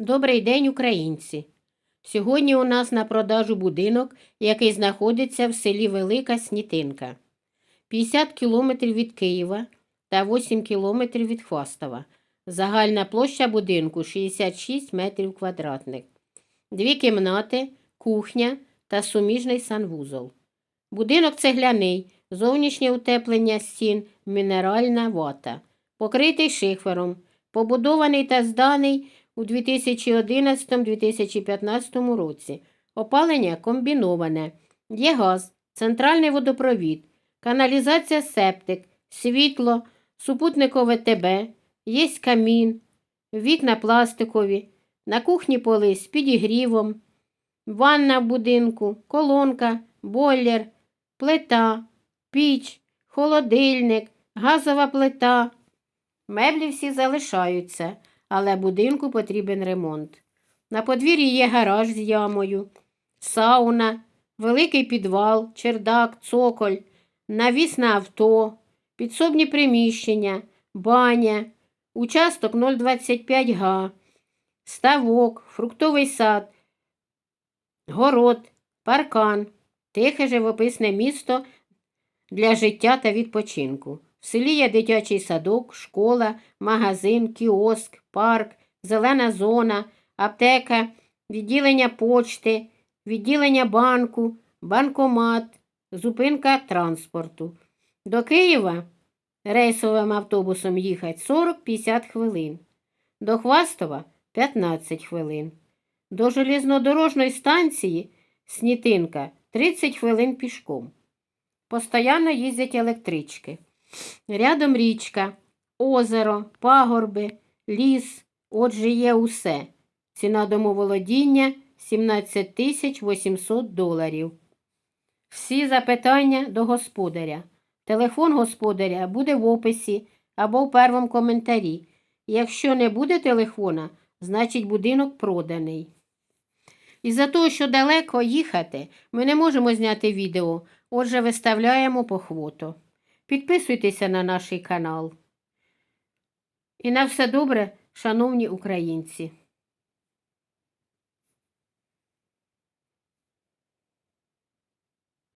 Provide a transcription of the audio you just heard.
Добрий день, українці! Сьогодні у нас на продажу будинок, який знаходиться в селі Велика Снітинка. 50 кілометрів від Києва та 8 кілометрів від Хвастова. Загальна площа будинку 66 метрів квадратних. Дві кімнати, кухня та суміжний санвузол. Будинок цегляний, зовнішнє утеплення стін, мінеральна вата, покритий шифером, побудований та зданий у 2011-2015 році. Опалення комбіноване. Є газ, центральний водопровід, каналізація септик, світло, супутникове ТБ, є камін, вікна пластикові, на кухні поли з підігрівом, ванна в будинку, колонка, бойлер, плита, піч, холодильник, газова плита. Меблі всі залишаються, але будинку потрібен ремонт. На подвір'ї є гараж з ямою, сауна, великий підвал, чердак, цоколь, навіс на авто, підсобні приміщення, баня, участок 025 га, ставок, фруктовий сад, город, паркан, тихе живописне місто для життя та відпочинку. В селі є дитячий садок, школа, магазин, кіоск, парк, зелена зона, аптека, відділення почти, відділення банку, банкомат, зупинка транспорту. До Києва рейсовим автобусом їхати 40-50 хвилин. До Хвастова 15 хвилин. До железнодорожної станції Снітинка 30 хвилин пішком. Постоянно їздять електрички. Рядом річка, озеро, пагорби, ліс, отже є усе. Ціна домоволодіння 17 тисяч 800 доларів. Всі запитання до господаря. Телефон господаря буде в описі або в першому коментарі. Якщо не буде телефона, значить будинок проданий. Із-за того, що далеко їхати, ми не можемо зняти відео, отже, виставляємо по. Підписуйтеся на наш канал. І на все добре, шановні українці!